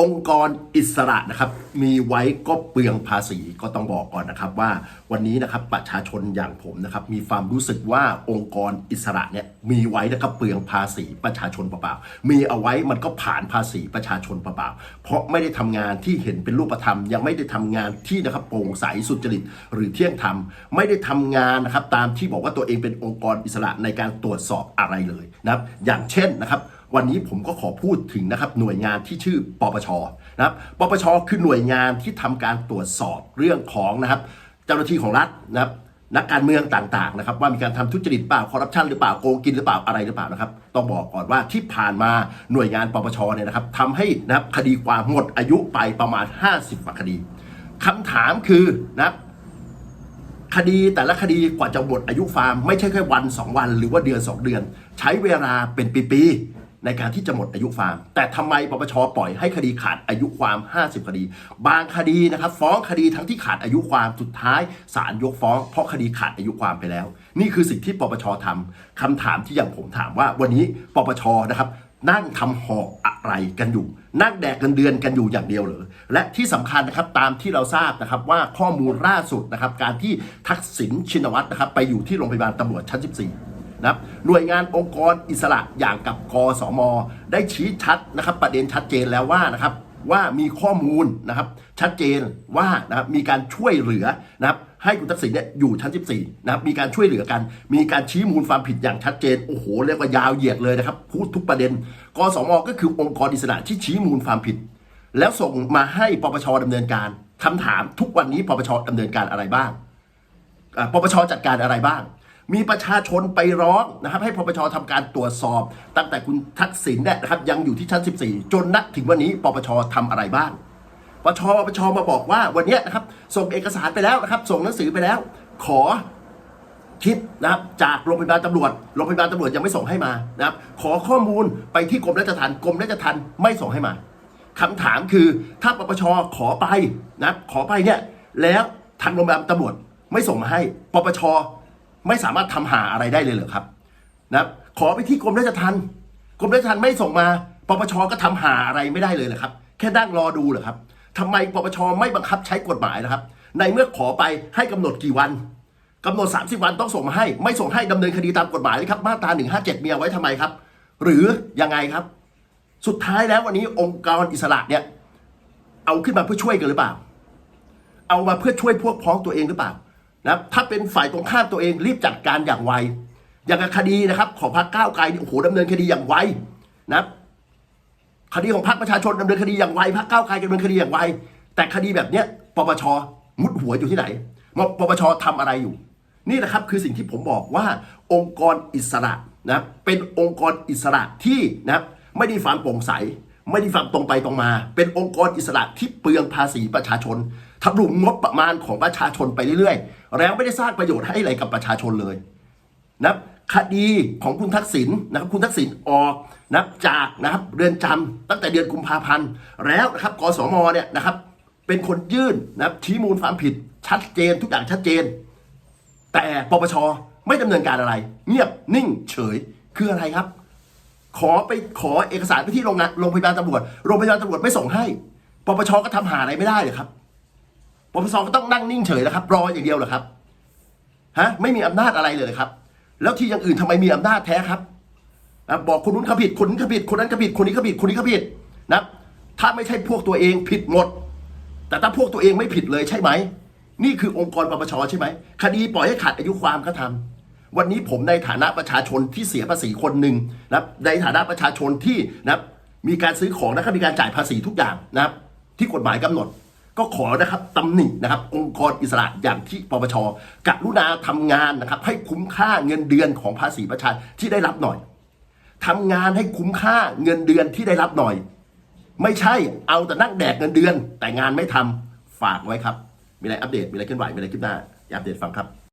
องค์กรอิสระนะครับมีไว้ก็เปลืองภาษีก็ต้องบอกก่อนนะครับว่าวันนี้นะครับประชาชนอย่างผมนะครับมีความรู้สึกว่าองค์กรอิสระเนี่ยมีไว้นะครับเปลืองภาษีประชาชนเปล่าๆมีเอาไว้มันก็ผ่านภาษีประชาชนเปล่าๆเพราะไม่ได้ทำงานที่เห็นเป็นรูปธรรม ยังไม่ได้ทำงานที่นะครับโปร่งใสสุจริต หรือเที่ยงธรรม ไม่ได้ทำงานนะครับตามที่บอกว่าตัวเองเป็นองค์กรอิสระในการตรวจสอบอะไรเลยนะครับอย่างเช่นนะครับ วันนี้ผมก็ขอพูดถึงนะครับหน่วยงานที่ชื่อปปชนะครับปปชคือหน่วยงานที่ทำการตรวจสอบเรื่องของนะครับ เจ้าหน้าที่ของรัฐนะครับนักการเมืองต่างๆนะครับว่ามีการทำทุจริตเปล่าคอร์รัปชันหรือเปล่าโกงกินหรือเปล่าอะไรหรือเปล่านะครับ ต้องบอกก่อนว่าที่ผ่านมาหน่วยงานปปชเนี่ยนะครับทำให้นะครับคดีความหมดอายุไปประมาณ 50กว่าคดีคำถามคือนะครับคดีแต่ละคดีกว่าจะหมดอายุฟาร์มไม่ใช่แค่วัน 2 วัน หรือว่าเดือน 2 เดือน ใช้เวลาเป็นปีๆ ในการที่จะหมดอายุฟาม แต่ทำไมปปชปล่อยให้คดีขาดอายุความ 50 คดี บางคดีนะครับ ฟ้องคดีทั้งที่ขาดอายุความสุดท้ายศาลยกฟ้อง เพราะคดีขาดอายุความไปแล้ว นี่คือสิ่งที่ปปชทำคำถามที่อย่างผมถามว่า วันนี้ปปชนะครับนั่งทำหอกอะไรกันอยู่ นั่งแดกเงินเดือนกันอยู่อย่างเดียวเหรอ และที่สำคัญนะครับตามที่เราทราบนะครับว่าข้อมูลล่าสุดนะครับการที่ทักษิณชินวัตรนะครับไปอยู่ที่โรงพยาบาลตำรวจชั้น 14 นะครับหน่วยงานองค์กรอิสระอย่างกับกสม ได้ชี้ชัดนะครับประเด็นชัดเจนแล้วว่านะครับว่ามีข้อมูลนะครับชัดเจนว่านะครับมีการช่วยเหลือนะครับให้คุณทักษิณเนี่ยอยู่ชั้น 14นะครับมีการช่วยเหลือกัน มีการชี้มูลความผิดอย่างชัดเจนโอ้โหเรียกว่ายาวเหยียดเลยนะครับพูดทุกประเด็นกสมก็คือองค์กรอิสระที่ชี้มูลความผิด แล้วส่งมาให้ปปชดำเนินการคำถามทุกวันนี้ปปชดำเนินการอะไรบ้างปปชจัดการอะไรบ้าง มีประชาชนไปร้องนะครับ ให้ปปชทำการตรวจสอบ ตั้งแต่คุณทักษิณเนี่ยนะครับยังอยู่ที่ชั้น 14 จนณถึงวันนี้ปปชทำอะไรบ้างปปชปปชมาบอกว่าวันนี้นะครับ ส่งเอกสารไปแล้วนะครับ ส่งหนังสือไปแล้ว ขอคิดนะครับจากโรงพยาบาลตำรวจโรงพยาบาลตำรวจยังไม่ส่งให้มานะครับ ขอข้อมูลไปที่กรมราชทัณฑ์กรมราชทัณฑ์ไม่ส่งให้มาคำถามคือถ้าปปชขอไปนะขอไปเนี่ยแล้วทางโรงพยาบาลตำรวจไม่ส่งมาให้ ปปช ไม่สามารถทำหาอะไรได้เลยเหรอครับนะขอไปที่กรมราชทัณฑ์กรมราชทัณฑ์ไม่ส่งมาปปชก็ทำหาอะไรไม่ได้เลยเหรอครับ แค่นั่งรอดูเหรอครับทำไมปปชไม่บังคับใช้กฎหมายนะครับ ในเมื่อขอไปให้กำหนดกี่วันกำหนด 30 วันต้องส่งมาให้ ไม่ส่งให้ดำเนินคดีตามกฎหมายเลยครับ มาตรา 157มีเอาไว้ทำไมครับ หรือยังไงครับ สุดท้ายแล้ววันนี้องค์กรอิสระเนี่ย เอาขึ้นมาเพื่อช่วยกันหรือเปล่า เอามาเพื่อช่วยพวกพ้องตัวเองหรือเปล่า นะถ้าเป็นฝ่ายตรงข้ามตัวเองรีบจัดการอย่างไว อย่างกับคดีนะครับ ของพรรคก้าวไกลโอ้โหดำเนินคดีอย่างไวนะคดีของพรรคประชาชนดำเนินคดีอย่างไวพรรคก้าวไกลดำเนินคดีอย่างไว แต่คดีแบบเนี้ยปปชมุดหัวอยู่ที่ไหนปปชทำอะไรอยู่ นี่นะครับคือสิ่งที่ผมบอกว่าองค์กรอิสระนะเป็นองค์กรอิสระที่นะไม่ได้ความโปร่งใส ไม่ได้ความตรงไปตรงมา เป็นองค์กรอิสระที่เปลืองภาษีประชาชน ทำรุงงบประมาณของประชาชนไปเรื่อยๆ แล้วไม่ได้สร้างประโยชน์ให้อะไรกับประชาชนเลยนะคดีของคุณทักษิณนะครับคุณทักษิณออกนะครับจากนะครับเรือนจำตั้งแต่เดือนกุมภาพันธ์แล้วนะครับกสมเนี่ยนะครับ เป็นคนยื่นนะครับชี้มูลความผิดชัดเจนทุกอย่างชัดเจน แต่ปปชไม่ดำเนินการอะไร เงียบนิ่งเฉยคืออะไรครับ ขอไปขอเอกสารไปที่โรงงานโรงพยาบาลตำรวจโรงพยาบาลตำรวจไม่ส่งให้ปปชก็ทำหาอะไรไม่ได้เลยครับ ปปชก็ต้องนั่งนิ่งเฉยแล้วครับ รออย่างเดียวเหรอครับฮะไม่มีอำนาจอะไรเลยครับ แล้วที่อย่างอื่นทำไมมีอำนาจแท้ครับอะบอกคนนู้นเขาผิดคนนี้เขาผิดคนนั้นเขาผิดคนนี้เขาผิดคนนี้เขาผิดนะถ้าไม่ใช่พวกตัวเองผิดหมด แต่ถ้าพวกตัวเองไม่ผิดเลยใช่ไหม นี่คือองค์กรปปชใช่ไหมคดีปล่อยให้ขาดอายุความก็ทำวันนี้ผมในฐานะประชาชนที่เสียภาษีคนหนึ่งนะในฐานะประชาชนที่นะมีการซื้อของนะมีการจ่ายภาษีทุกอย่างนะครับ ที่กฎหมายกำหนด ก็ขอนะครับตำหนินะครับองค์กรอิสระอย่างที่ปปชกรุณาทำงานนะครับให้คุ้มค่าเงินเดือนของภาษีประชาชนที่ได้รับหน่อยทำงานให้คุ้มค่าเงินเดือนที่ได้รับหน่อย ไม่ใช่เอาแต่นั่งแดกเงินเดือน แต่งานไม่ทำฝากไว้ครับ มีอะไรอัปเดตมีอะไรเคลื่อนไหวมีอะไรคลิปหน้าอย่าอัปเดตฟังครับ